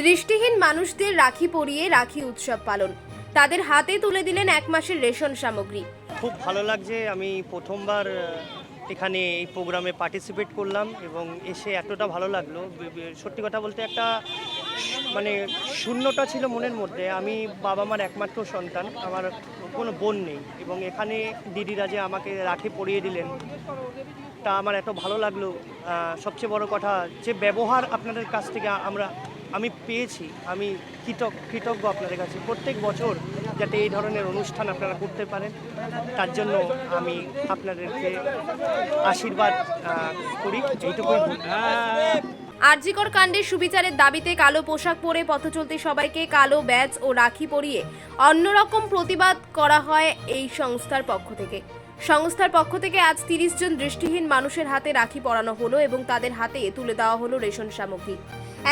দৃষ্টিহীন মানুষদের রাখি পরিয়ে রাখি উৎসব পালন। তাদের হাতে তুলে দিলেন এক মাসের রেশন সামগ্রী। খুব ভালো লাগছে, আমি প্রথমবার এখানে এই প্রোগ্রামে পার্টিসিপেট করলাম এবং এসে এতটা ভালো লাগল। সত্যি কথা বলতে একটা মানে শূন্যটা ছিল মনের মধ্যে। আমি বাবা মার একমাত্র সন্তান, আমার কোনো বোন নেই এবং এখানে দিদিরা যে আমাকে রাখি পরিয়ে দিলেন, তা আমার এত ভালো লাগল। সবচেয়ে বড় কথা, যে ব্যবহার আপনাদের কাছ থেকে আমরা আমি পেয়েছি, আমি কৃতজ্ঞ কৃতজ্ঞ আপনাদের কাছে। প্রত্যেক বছর যাতে এই ধরনের অনুষ্ঠান আপনারা করতে পারেন, তার জন্য আমি আপনাদেরকে আশীর্বাদ করি। এইটুকুই বলি। আরজিকর কাণ্ডের সুবিচারের দাবিতে কালো পোশাক পরে পথচলতি সবাইকে কালো ব্যাজ ও রাখি পরিয়ে অন্যরকম প্রতিবাদ করা হয় এই সংস্থার পক্ষ থেকে। সংস্থার পক্ষ থেকে আজ তিরিশ জন দৃষ্টিহীন মানুষের হাতে রাখি পরানো হলো এবং তাদের হাতে তুলে দেওয়া হলো রেশন সামগ্রী।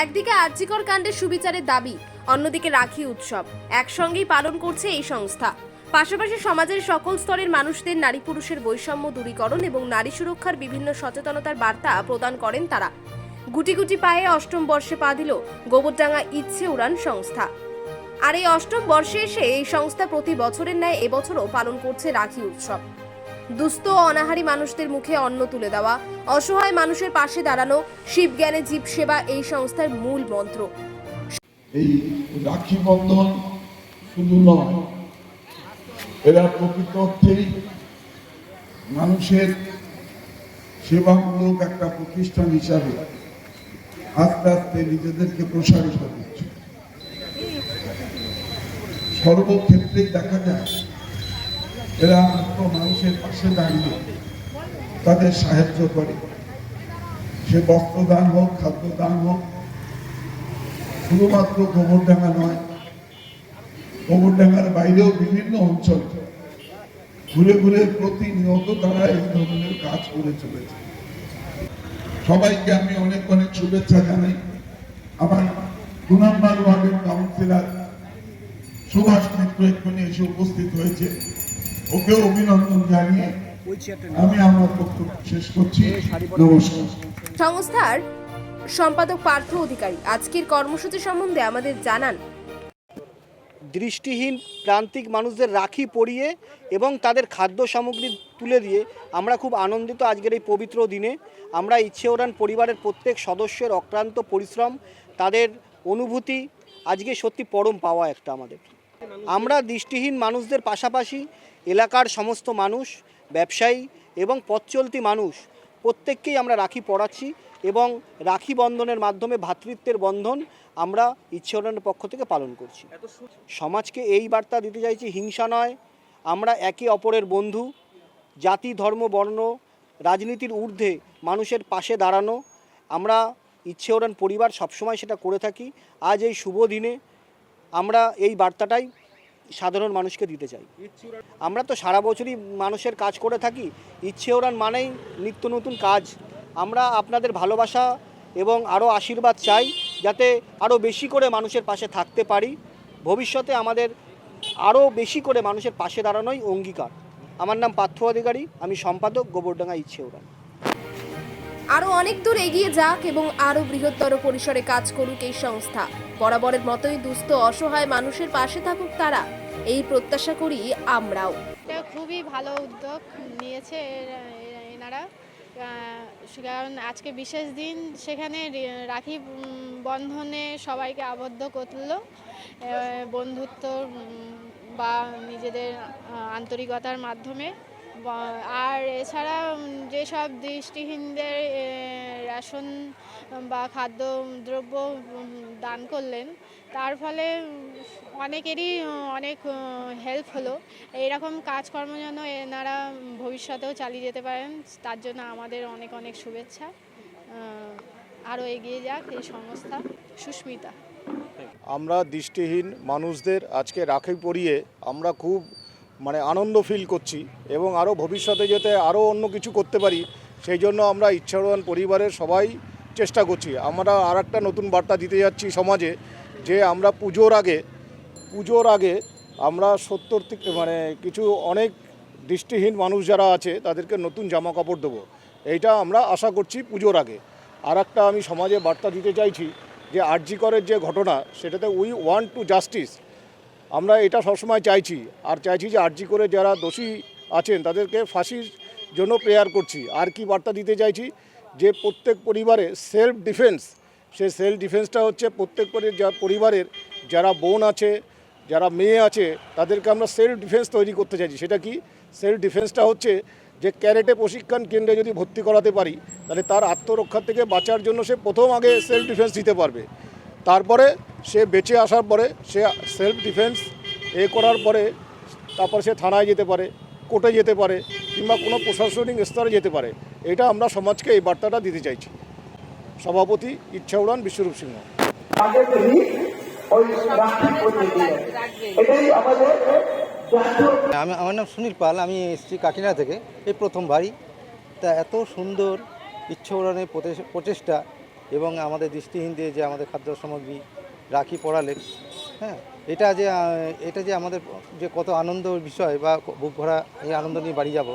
একদিকে আরজিকর কাণ্ডের সুবিচারের দাবি, অন্যদিকে রাখি উৎসব। একসঙ্গেই পালন করছে এই সংস্থা। পাশাপাশি সমাজের সকল স্তরের মানুষদের নারী পুরুষের বৈষম্য দূরীকরণ এবং নারী সুরক্ষার বিভিন্ন সচেতনতার বার্তা প্রদান করেন তারা। গুটি গুটি পায়ে অষ্টম বর্ষে পা দিল গোবরডাঙ্গা ইচ্ছে উড়ান সংস্থা। আর এই অষ্টম বর্ষে এসে এই সংস্থা প্রতি বছরের ন্যায় এবছরও পালন করছে রাখি উৎসব। দুস্থ অনাহারী মানুষদের মুখে অন্ন তুলে দেওয়া, অসহায় মানুষের পাশে দাঁড়ানো, শিবজ্ঞানে জীব সেবা এই সংস্থার মূল মন্ত্র। এই রাখি বন্ধন শুধু নয়, এরা প্রকৃত অর্থেই মানুষের সেবামূলক একটা প্রতিষ্ঠান হিসাবে আস্তে আস্তে নিজেদেরকে প্রসারিত করছে। সর্বক্ষেত্রেই দেখা যায় এরা মাত্র মানুষের পাশে দাঁড়িয়ে তাদের সাহায্য করে। সে বস্ত্রদান হোক, খাদ্যদান হোক, শুধুমাত্র গোবর গোবরডাঙ্গা নয় গোবর গোবরডাঙ্গার বাইরেও বিভিন্ন অঞ্চল ঘুরে ঘুরে প্রতিনিয়ত তারা এই ধরনের কাজ করে চলেছে। সবাইকে আমি অনেক অনেক শুভেচ্ছা জানাই। আমার দু নম্বর ওয়ার্ডের কাউন্সিলর সুভাষ মিত্র এক্ষুনি এসে উপস্থিত হয়েছে। ওকেও অভিনন্দন জানিয়ে আমি আমার বক্তব্য শেষ করছি। নমস্কার। সংস্থার সম্পাদক পার্থ অধিকারী আজকের কর্মসূচি সম্বন্ধে আমাদের জানান। দৃষ্টিহীন প্রান্তিক মানুষদের রাখি পরিয়ে এবং তাদের খাদ্য সামগ্রী তুলে দিয়ে আমরা খুব আনন্দিত আজকের এই পবিত্র দিনে। আমরা ইচ্ছে ওরান পরিবারের প্রত্যেক সদস্যের অক্লান্ত পরিশ্রম তাদের অনুভূতি আজকে সত্যি পরম পাওয়া একটা আমাদের। আমরা দৃষ্টিহীন মানুষদের পাশাপাশি এলাকার সমস্ত মানুষ ব্যবসায়ী এবং পথচলতি মানুষ প্রত্যেককেই আমরা রাখি পড়াচ্ছি এবং রাখি বন্ধনের মাধ্যমে ভ্রাতৃত্বের বন্ধন আমরা ইচ্ছে পক্ষ থেকে পালন করছি। সমাজকে এই বার্তা দিতে চাইছি হিংসা নয়। আমরা একে অপরের বন্ধু জাতি ধর্ম বর্ণ রাজনীতির ঊর্ধ্বে মানুষের পাশে দাঁড়ানো। আমরা ইচ্ছে ওরান পরিবার সবসময় সেটা করে থাকি। আজ এই শুভ দিনে আমরা এই বার্তাটাই সাধারণ মানুষকে দিতে চাই। আমরা তো সারা বছরই মানুষের কাজ করে থাকি, ইচ্ছে ওরান মানেই নিত্য নতুন কাজ। আমরা আপনাদের ভালোবাসা এবং আরও আশীর্বাদ চাই, যাতে আরও বেশি করে মানুষের পাশে থাকতে পারি। ভবিষ্যতে আমাদের আরও বেশি করে মানুষের পাশে দাঁড়ানোই অঙ্গীকার। আমার নাম পার্থ অধিকারী, আমি সম্পাদক গোবরডাঙ্গা ইচ্ছে ওরান। আরও অনেক দূর এগিয়ে যাক এবং আরও বৃহত্তর পরিসরে কাজ করুক এই সংস্থা। বরাবরের মতোই দুস্থ, অসহায় মানুষের পাশে থাকুক তারা। এই প্রত্যাশা করি আমরাও। এটা খুবই ভালো উদ্যোগ নিয়েছে এনারা। কারণ আজকে বিশেষ দিন, সেখানে রাখি বন্ধনে সবাইকে আবদ্ধ করল। বন্ধুত্ব বা নিজেদের আন্তরিকতার মাধ্যমে। আর এছাড়া যেসব দৃষ্টিহীনদের রেশন বা খাদ্যদ্রব্য দান করলেন, তার ফলে অনেকেরই অনেক হেল্প হলো। এইরকম কাজকর্ম যেন এনারা ভবিষ্যতেও চালিয়ে যেতে পারেন, তার জন্য আমাদের অনেক অনেক শুভেচ্ছা। আরও এগিয়ে যাক এই সংস্থা, সুস্মিতা। আমরা দৃষ্টিহীন মানুষদের আজকে রাখি পরিয়ে আমরা খুব মানে আনন্দ ফিল করছি এবং আরও ভবিষ্যতে যেতে আরও অন্য কিছু করতে পারি, সেই জন্য আমরা ইচ্ছাবান পরিবারের সবাই চেষ্টা করছি। আমরা আর একটা নতুন বার্তা দিতে যাচ্ছি সমাজে যে আমরা পুজোর আগে পুজোর আগে আমরা সত্তর থেকে মানে কিছু অনেক দৃষ্টিহীন মানুষ যারা আছে, তাদেরকে নতুন জামা কাপড় দেবো। এইটা আমরা আশা করছি পুজোর আগে। আর একটা আমি সমাজে বার্তা দিতে চাইছি যে আরজি করের যে ঘটনা, সেটাতে উই ওয়ান্ট টু জাস্টিস আমরা এটা সবসময় চাইছি, আর চাইছি যে আরজি করে যারা দোষী আছেন তাদেরকে ফাঁসির জন্য প্রেয়ার করছি। আর কি বার্তা দিতে চাইছি যে প্রত্যেক পরিবারে সেলফ ডিফেন্স সেই সেলফ ডিফেন্সটা হচ্ছে প্রত্যেক পরিবারের যারা বোন আছে, যারা মেয়ে আছে, তাদেরকে আমরা সেলফ ডিফেন্স তৈরি করতে চাইছি। সেটা কি? সেলফ ডিফেন্সটা হচ্ছে যে ক্যারেটে প্রশিক্ষণ কেন্দ্রে যদি ভর্তি করাতে পারি, তাহলে তার আত্মরক্ষার থেকে বাঁচার জন্য সে প্রথম আগে সেলফ ডিফেন্স দিতে পারবে। তারপরে সে বেঁচে আসার পরে সে সেলফ ডিফেন্স এ করার পরে তারপর সে থানায় যেতে পারে কোর্টে যেতে পারে কিংবা কোনো প্রশাসনিক স্তরে যেতে পারে। এটা আমরা সমাজকে এই বার্তাটা দিতে চাইছি। সভাপতি ইচ্ছা উড়ান বিশ্বরূপ সিংহ। আমি আমার নাম সুনীল পাল আমি এসেছি কাকিনা থেকে এই প্রথমবারই তা এত সুন্দর ইচ্ছা উড়ানের প্রচে- প্রচেষ্টা। এবং আমাদের দৃষ্টিহীনদের যে আমাদের খাদ্য সামগ্রী রাখি পড়ালে হ্যাঁ এটা যে এটা যে আমাদের যে কত আনন্দের বিষয় বা বুক ভরা এই আনন্দ নিয়ে বাড়ি যাব,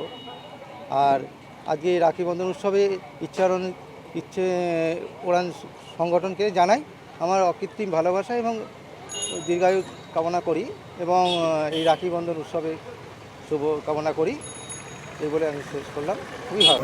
আর আজকে এই রাখি বন্ধন উৎসবে ইচ্ছারণ, ইচ্ছে উড়ান সংগঠনকে জানাই আমার অকৃত্রিম ভালোবাসা এবং দীর্ঘায়ু কামনা করি এবং এই রাখি বন্ধন উৎসবে শুভ কামনা করি। এই বলে আমি শেষ করলাম খুবই ভালো.